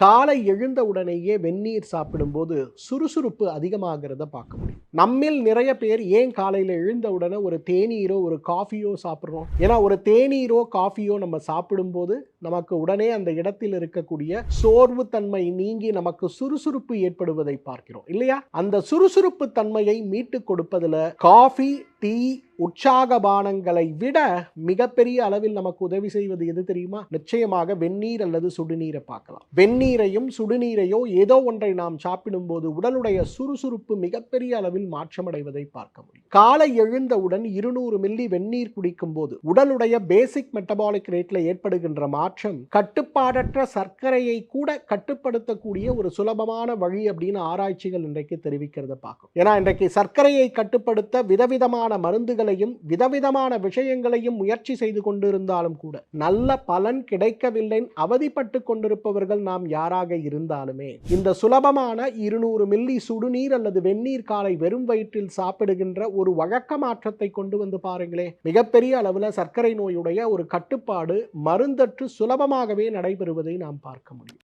காலை எழுந்த உடனேயே வெந்நீர் சாப்பிடும்போது சுறுசுறுப்பு அதிகமாகிறத பார்க்க முடியும். நம்மில் நிறைய பேர் ஏன் காலையில் எழுந்த உடனே ஒரு தேநீரோ ஒரு காஃபியோ சாப்பிட்றோம்? ஏன்னா ஒரு தேநீரோ காஃபியோ நம்ம சாப்பிடும்போது நமக்கு உடனே அந்த இடத்தில் இருக்கக்கூடிய சோர்வு தன்மை நீங்கி நமக்கு சுறுசுறுப்பு ஏற்படுவதை பார்க்கிறோம். இல்லையா? அந்த சுறுசுறுப்பு தன்மையை மீட்டு கொடுப்பதில் காஃபி டீ உற்சாக பானங்களை விட மிகப்பெரிய அளவில் நமக்கு உதவி செய்வது எது தெரியுமா? நிச்சயமாக வெந்நீர் அல்லது சுடுநீரை பார்க்கலாம். வெந்நீரையும் சுடுநீரையோ ஏதோ ஒன்றை நாம் சாப்பிடும்போது உடலுடைய சுறுசுறுப்பு மிகப்பெரிய அளவில் அளவில் மாற்றமடைவதை பார்க்க முடியும். காலை எழுந்தவுடன் இருநூறு மில்லி வெந்நீர் குடிக்கும் போது உடலுடைய பேசிக் மெட்டபாலிக் ரேட்ல ஏற்படுகின்ற மாற்றம் கட்டுப்பாடற்ற சர்க்கரையை கூட கட்டுப்படுத்தக்கூடிய ஒரு சுலபமான வழி அப்படின்னு ஆராய்ச்சிகள் இன்றைக்கு தெரிவிக்கிறத பார்க்கும் ஏன்னா இன்றைக்கு சர்க்கரையை கட்டுப்படுத்த விதவிதமான மருந்துகளையும் விதவிதமான விஷயங்களையும் முயற்சி செய்து கொண்டிருந்தாலும் கூட நல்ல பலன் கிடைக்கவில்லை அவதிப்பட்டு கொண்டிருப்பவர்கள் நாம் யாராக இருந்தாலுமே இந்த சுலபமான இருநூறு மில்லி சுடுநீர் அல்லது வெந்நீர் காலை வெறும் வயிற்றில் சாப்பிடுகின்ற ஒரு வழக்க மாற்றத்தை கொண்டு வந்து பாருங்களே. மிகப்பெரிய அளவில் சர்க்கரை நோயுடைய ஒரு கட்டுப்பாடு மருந்தற்று சுலபமாகவே நடைபெறுவதை நாம் பார்க்க முடியும்.